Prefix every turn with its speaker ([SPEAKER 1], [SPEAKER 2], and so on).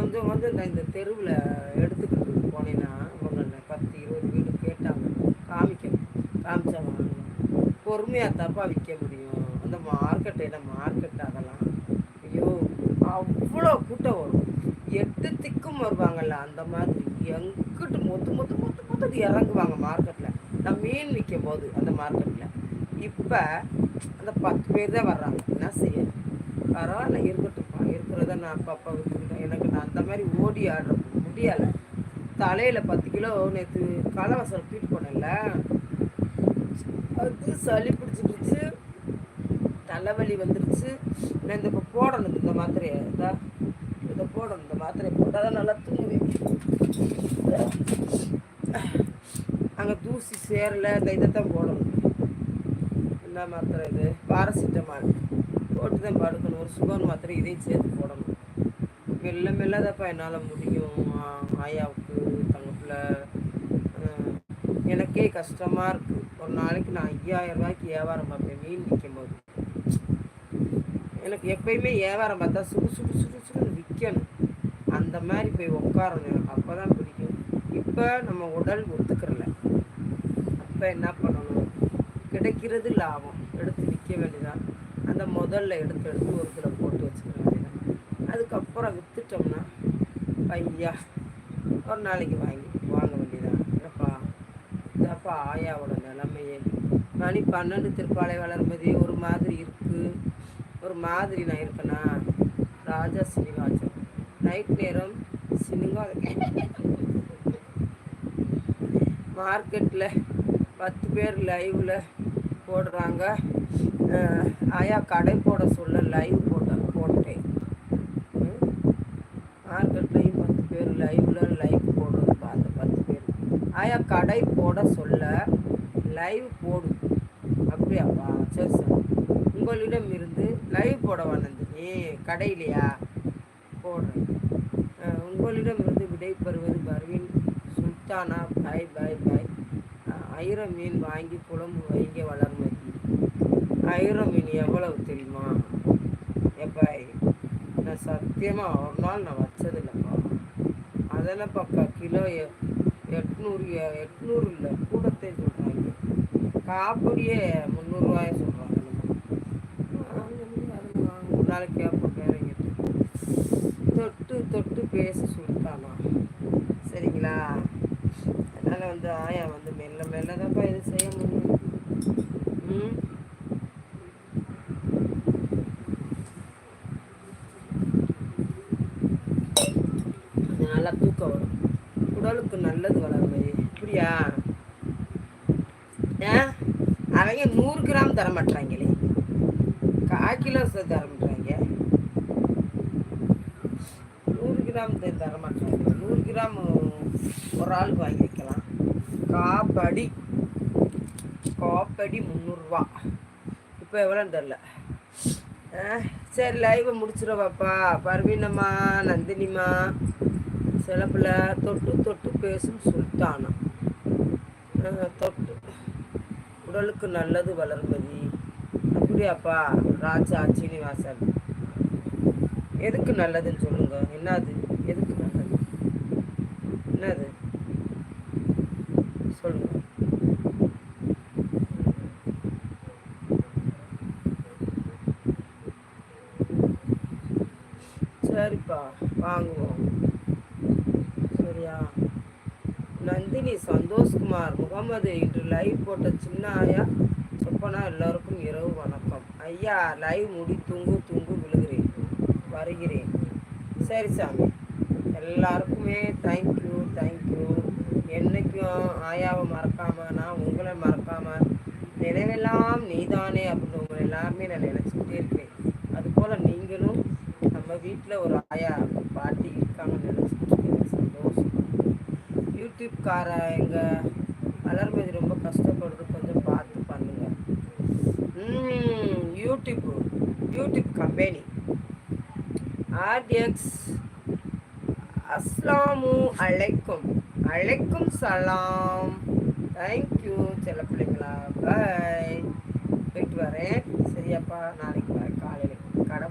[SPEAKER 1] கொஞ்சம் கொஞ்சம் இந்த இந்த தெருவில் எடுத்துக்கிட்டு போனேன்னா இவங்க பத்து இருபது வீடு கேட்டாங்க. காமிக்கணும். காமிச்சா வாங்கணும் பொறுமையாக தப்பாக விற்க முடியும். அந்த மார்க்கெட் என்ன மார்க்கெட் அதெல்லாம். ஐயோ அவ்வளோ கூட்டம் வரும். எட்டு திக்கும் வருவாங்கல்ல அந்த மாதிரி. எங்கிட்டு மொத்து மொத்து மொத்து மொத்தது இறங்குவாங்க மார்க்கெட்டில் நான் மீன் விற்கும் போது அந்த மார்க்கெட்டில் இப்போ அந்த பத்து பேர் தான் வர்றாங்க. என்ன செய்ய? பரவாயில்ல இருக்கட்டும். இருக்கிறத நான் அப்பப்போ விற்றுக்கிட்டேன் எனக்கு நான் அந்த மாதிரி ஓடி ஆடுற முடியலை. தலையில் பத்து கிலோ நேற்று காலவாசல் தூக்கிட்டு போனேன்ல. அது சளி பிடிச்சிருச்சு தலைவலி வந்துருச்சு. நான் இந்த இப்போ போடணும் இந்த மாத்திரையை. இதா இதை போடணும் இந்த மாத்திரையை போட்டால் தான் நல்லா தூங்குவேன். அங்கே தூசி சேரல. இந்த தான் போடணும். என்ன மாத்திரை இது? பாரசிட்டமால் தான் படுக்கணும். ஒரு சுகர் மாத்திரை இதையும் சேர்த்து போடணும். மெல்ல மெல்லதாப்பா என்னால் முடியும். ஆயாவுக்கு தங்க எனக்கே கஷ்டமாக இருக்குது ஒரு நாளைக்கு நான் ஐயாயிரம் ரூபாய்க்கு வியாபாரம் பார்ப்பேன். மீன் விற்கும் போது. எனக்கு எப்பயுமே வியாபாரம் பார்த்தா சுடு சுடு சுடு சுடுன்னு விற்கணும் அந்த மாதிரி போய் உட்காரணும். எனக்கு அப்போ தான் பிடிக்கும். இப்போ நம்ம உடல் ஒத்துக்கிறல. அப்போ என்ன பண்ணணும்? கிடைக்கிறது லாபம். எடுத்து விற்க வேண்டியதான் அந்த முதல்ல எடுத்து எடுத்து ஒரு கிலோ போட்டு வச்சுக்க அதுக்கப்புறம் விற்றுட்டோம்னா ஐயா ஒரு நாளைக்கு வாங்கி வாங்க வேண்டியதான் என்னப்பா இதப்பா ஆயாவோட நிலைமையே. மணி பன்னெண்டு திருப்பாலை வளர்மதி ஒரு மாதிரி இருக்குது ஒரு மாதிரி நான் இருக்கேனா ராஜா சீனிவாசன் நைட் நேரம் சினிமா மார்க்கெட்டில் பத்து பேர் லைவில் போடுறாங்க. ஆயா கடை போட சொல்ல லைவ் போட்ட போட்டேன். மார்க்கெட்லையும் பத்து பேர் லைவில் லைவ் போடுறது பார்த்த பத்து பேர். ஆயா கடை போட சொல்ல லைவ் போடு. அப்படியாப்பா சரி சார். உங்களிடம் இருந்து லைவ் போட வந்தது. கடையிலையா? போடுறேன். உங்களிடம் இருந்து விடை பெறுவது பர்வீன் சுல்தானா? பாய் பாய் பாய் ஐர மீன் வாங்கி குழம்பு வைங்க வளர்மதி. ஐர மீன் எவ்வளவு தெரியுமா? எப்பாய் நான் சத்தியமாக ஒரு நாள் நான் வச்சதில்லைப்பா. அதெல்லாம் பக்கா கிலோ எ- எட்நூறு எட்நூறு இல்லை கூடத்தை சொல்கிறாங்க காப்படியே முந்நூறுரூவாய சொல்கிறாங்க ஒரு நாளைக்கு கேட்போம் பேரங்கிட்டு தொட்டு தொட்டு பேச சொல்லிட்டானா? வந்து ஆயா வந்து மெல்ல மெல்ல தான்ப்பா இது செய்ய முடியும். ம்? அது நல்லா தூக்கம் வரும். உடலுக்கு நல்லது வளர்மை இப்படியா? ஏன் அவங்க நூறு கிராம் தர மாட்டாங்களே கால் கிலோ தர மாட்டாங்க நூறு கிராம் தர மாட்டாங்க நூறு கிராம் ஒரு ஆளுக்கு வாங்கி வைக்கலாம். காப்படி காப்படி முந்நூறுரூவா இப்போ எவ்வளோன்னு தெரில. சரி லைவை முடிச்சிடவாப்பா பர்வீனம்மா நந்தினிம்மா சிலப்பில் தொட்டு தொட்டு பேசும் சுல்தானா. தொட்டு. உடலுக்கு நல்லது வளர்மதி. அப்படியாப்பா ராஜா சீனிவாசன். எதுக்கு நல்லதுன்னு சொல்லுங்க. என்னது எதுக்கு நல்லது என்னது சொல்லுங்க சரிப்பா வாங்குவோம். சரியா? நந்தினி சந்தோஷ்குமார் முகமது இன்று லைவ் போட்ட சின்ன ஆயா சொப்பனா எல்லாருக்கும் இரவு வணக்கம். ஐயா லைவ் முடி தூங்கு தூங்கு விழுகிறேன். வருகிறேன். சரி சாமி. எல்லாருக்குமே தேங்க்யூ தேங்க்யூ என்னைக்கும் ஆயாவை மறக்காமல் நான் உங்களை மறக்காமல் நினைவெல்லாம் நீதானே அப்படின்னு உங்களை எல்லாருமே நான் நினச்சிக்கிட்டே இருக்கேன். அதுபோல் நீங்களும் நம்ம வீட்டில் ஒரு ஆயா பாட்டி இருக்காங்கன்னு நினச்சி சந்தோஷம். யூடியூப்கார எங்கள் வளர்மதி ரொம்ப கஷ்டப்படுறது கொஞ்சம் பார்த்து பண்ணுங்க. YouTube YouTube company. ஆர்டிஎக்ஸ் அஸ்லாமு அலைக்கும். அலைக்கும் சலாம். தேங்க்யூ செல்ல பிள்ளைங்களா. பாய் போயிட்டு வரேன். சரியாப்பா நாளைக்கு வரேன் காலையில். கடை